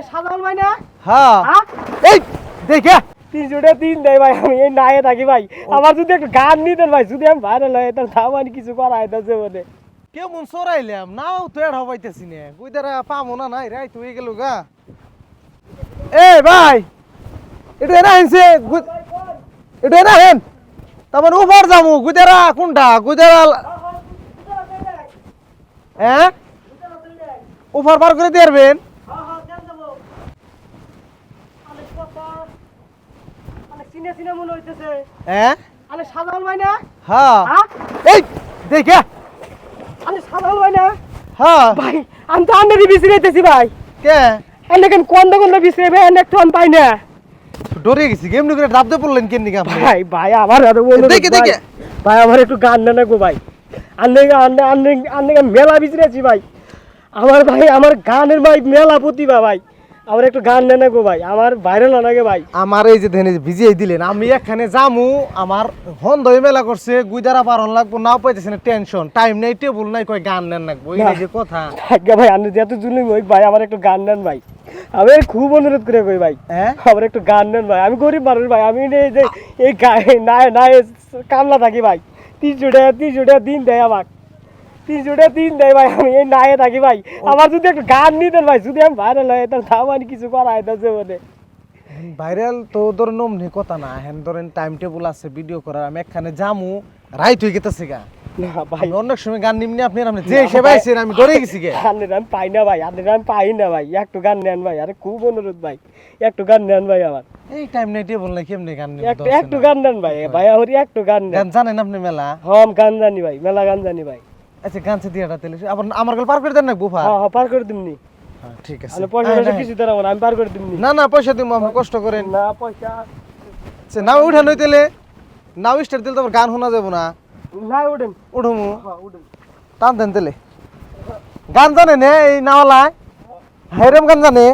আরে সাধারণ ভাই না? হ্যাঁ। হ্যাঁ এই দেখে তিনশোটা তিন দেয় ভাই আমি এই নায়ে থাকি ভাই। আমার যদি একটা গান নিতেন ভাই যদি আমি ভাইরাল হয় তাহলে তাও আমি কিছু করা হইতেছে বলে কেমন সরাইলাম নাও তো এড় হবাইতেছি নে। কইতারা পামো না নাই রাই তুই গেল গা। এ ভাই এটা না হেনছে এটা না হেন তারপর উপর যামু গুজারা কোনটা? গুজারা হ্যাঁ উপর পার করে দিয়ারবেন চিনে চিনে মনে হইতেছে। হ্যাঁ আরে সাধারণ ভাই না? হ্যাঁ এই দেখে আরে সাধারণ ভাই না? হ্যাঁ ভাই আমি তো আন্ডারি ভাই। কে? এনে কেন কোন কোন বিছড়াইবে এনে একটু আমি পাই না। ডরে গেছি কেমনি করে দাবতে পড়লেন কেন ভাই? ভাই আমার আরও বলো দেখে, দেখে। ভাই। আমার একটু গান না গো ভাই। আন্নে আন্নে আন্নে আন্নে মেলা বিছড়েছি ভাই। আমার ভাই আমার গানের ভাই মেলা প্রতিভা ভাই। আমার একটু গান না গো ভাই আমার ভাইরাল লাগে ভাই। আমার এই যে ধেনে ভিজিয়ে দিলেন আমি এখানে যামু আমার হন্দ মেলা করছে গুইদারা পারন লাগবো নাও পাইতেছে না টেনশন টাইম নেই টেবুল নাই কই গান নেন লাগবো এই যে কথা। থাকা ভাই আন্নে যত জুলুম হই ভাই আমার একটু গান নেন ভাই। আমি খুব অনুরোধ করে কই ভাই হ্যাঁ? আমার একটু গান নেন ভাই। আমি গরিব মানুষ ভাই আমি এই যে এই গায়ে নাই নাই কামলা থাকি ভাই। তিনশো টাকা তিনশো টাকা দিন দেয় আমার তিনশো টাকা দিন দেয় ভাই আমি এই নায়ে থাকি ভাই। আমার যদি একটু গান নিতেন ভাই যদি আমি ভাইরাল হয় তাও আমি কিছু করা হইতেছে বলে ভাইরাল তো ধরেন নমনি কথা না হেন ধরেন টাইম টেবুল আছে ভিডিও করার আমি এখানে যামু রাইত হয়ে গেতেছে গা। ভাই। অনেক সময় গান নিমনি আপনি আপনি যে আমি ডরে গেছি গে। আন্নের আমি পাই না ভাই আমি পাই না ভাই একটু গান নেন ভাই আরে খুব অনুরোধ ভাই একটু গান নেন ভাই আমার। এই টাইম নেই টেবুল নাই কেমনি গান নিব একটু একটু গান নেন ভাই একটু গান নেন। গান জানেন আপনি মেলা? হম গান জানি ভাই মেলা গান জানি ভাই। আচ্ছা সে দিয়াটা তেলে আবার আমার গল পার করে দেন না বুফা? হ্যাঁ হ্যাঁ পার করে দিমনি। হ্যাঁ, ঠিক আছে। আমি পয়সা কিছু আমি পার করে দিমনি। না না পয়সা দিব আপনি কষ্ট করেন। না পয়সা। আচ্ছা নাও উঠে নই তেলে। নাও স্টার দিলে তো গান শোনা যাব না। না উঠেন। উঠমু হ্যাঁ টান দেন তেলে। গান জানে নে এই হাইরাম গান জানে?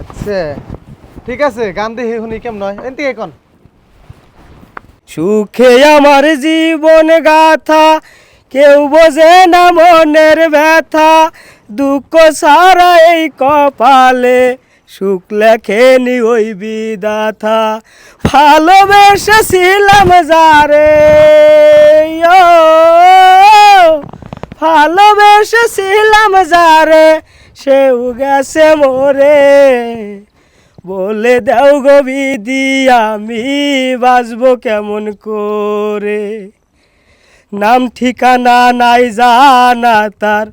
আচ্ছা ঠিক আছে গান দেখি শুনি কেমন নয় এনতি এখন। সুখে আমার জীবন গাথা কেউ বোঝে না মনের ব্যথা, দুঃখ সারা এই কপালে, সুখ লেখেনি ওই বিদাথা। ভালোবেসেছিলাম যারে ভালোবেসেছিলাম যারে, সেও গেছে মোরে। বলে দাও গো বিদি আমি বাঁচবো কেমন করে? নাম ঠিকানা নাই জানা তার।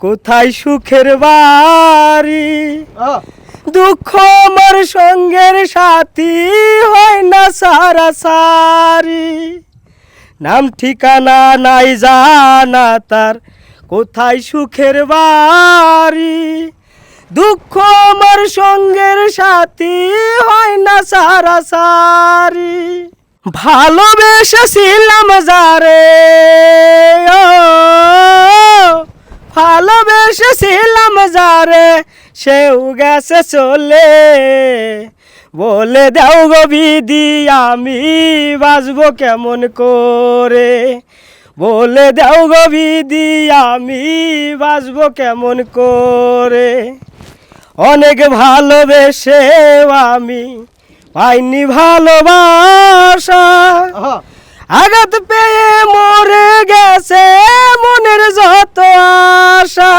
কোথায় সুখের বাড়ি? দুঃখ আমার সঙ্গের সাথী হয় না সারা সারি। নাম ঠিকানা নাই জানা তার। কোথায় সুখের বাড়ি? দুঃখ আমার সঙ্গের সাথী হয় না সারা সারি। ভালোবেসেছিলাম যারে ভালোবেসেছিলাম যারে, সেও গেছে চলে। বলে দাও গো বিদি আমি বাঁচবো কেমন করে? বলে দাও গো বিদি আমি বাঁচবো কেমন করে? অনেক ভালোবেসে আমি পাইনি ভালোবাসা। আঘাত পেয়ে মরে গেছে মনের যত আশা।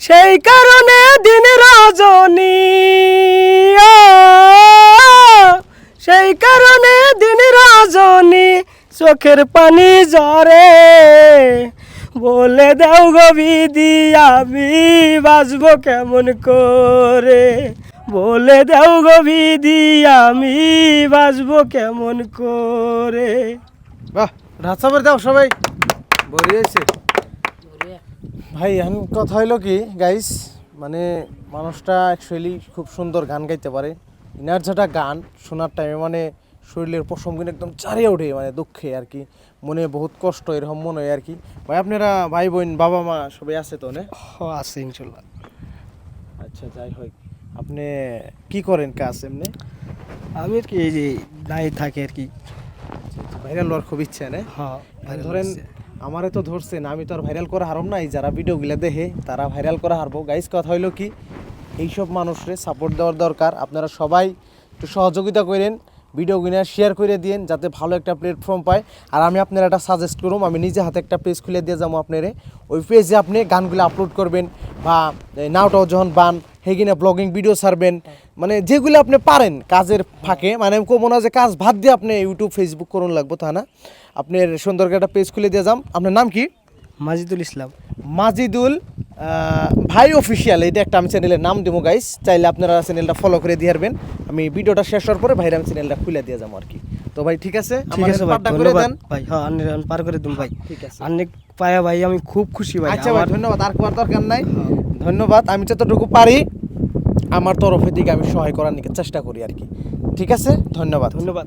সেই কারণে দিন রজনী সেই কারণে দিন রজনী, চোখের পানি জরে বলে দাও গো বিদি আমি কেমন করে? বলে দাও গো বিদি আমি বাঁচবো কেমন করে? বাহ রাস্তা দাও সবাই। বড়ি হয়েছে। ভাই আমি কথা হইল কি গাইস মানে মানুষটা অ্যাকচুয়ালি খুব সুন্দর গান গাইতে পারে। ইনার যেটা গান শোনার টাইমে মানে শরীরের পশম কিন্তু একদম চারিয়ে ওঠে মানে দুঃখে আর কি। মনে বহুত কষ্ট এরকম মনে হয় আর কি। ভাই আপনারা ভাই বোন বাবা মা সবাই আছে তো না? আছে ইনশাল্লাহ। আচ্ছা যাই হোক। আপনি কি করেন কাজ এমনি? আমি আর কি এই যে নাই থাকে আর কি। ভাইরাল হওয়ার খুব ইচ্ছা নেই হ্যাঁ ধরেন আমারে তো ধরছেন আমি তো আর ভাইরাল করা হারম নাই যারা ভিডিওগুলো দেখে তারা ভাইরাল করা হারবো। গাইস কথা হইল কি এইসব মানুষের সাপোর্ট দেওয়ার দরকার। আপনারা সবাই একটু সহযোগিতা করেন। ভিডিও গুলো শেয়ার করে দিন যাতে ভালো একটা প্ল্যাটফর্ম পায়। আর আমি আপনার একটা সাজেস্ট করুম, আমি নিজে হাতে একটা পেজ খুলে দিয়ে যাব আপনারে। ওই পেজে আপনি গানগুলো আপলোড করবেন বা নাওটাও যখন বান হেগিনা ব্লগিং ভিডিও ছাড়বেন। মানে যেগুলো আপনি পারেন কাজের ফাঁকে মানে আমি কমো না যে কাজ ভাত দিয়ে আপনি ইউটিউব ফেসবুক করুন লাগবো, তা না। আপনার সুন্দরকর একটা পেজ খুলে দিয়ে যাম। আপনার নাম কি? মাজিদুল ইসলাম। মাজিদুল ভাই অফিসিয়াল এটা একটা আমি চ্যানেলের নাম দেবো গাইস চাইলে আপনারা চ্যানেলটা ফলো করে দিয়ে হারবেন আমি ভিডিওটা শেষ হওয়ার পরে ভাইরাম চ্যানেলটা খুলে দিয়ে যাব আর কি তো ভাই ঠিক আছে? ঠিক আছে ভাই ধন্যবাদ। ভাই হ্যাঁ আন পার করে দিন ভাই। ঠিক আছে। অনেক পায়া ভাই আমি খুব খুশি ভাই। আচ্ছা ভাই ধন্যবাদ। আর কোয়ার দরকার নাই। হ্যাঁ। ধন্যবাদ। আমি যতটুকু পারি আমার তরফে দিকে আমি সহায় করার নিকে চেষ্টা করি আর কি ঠিক আছে? ধন্যবাদ। ধন্যবাদ।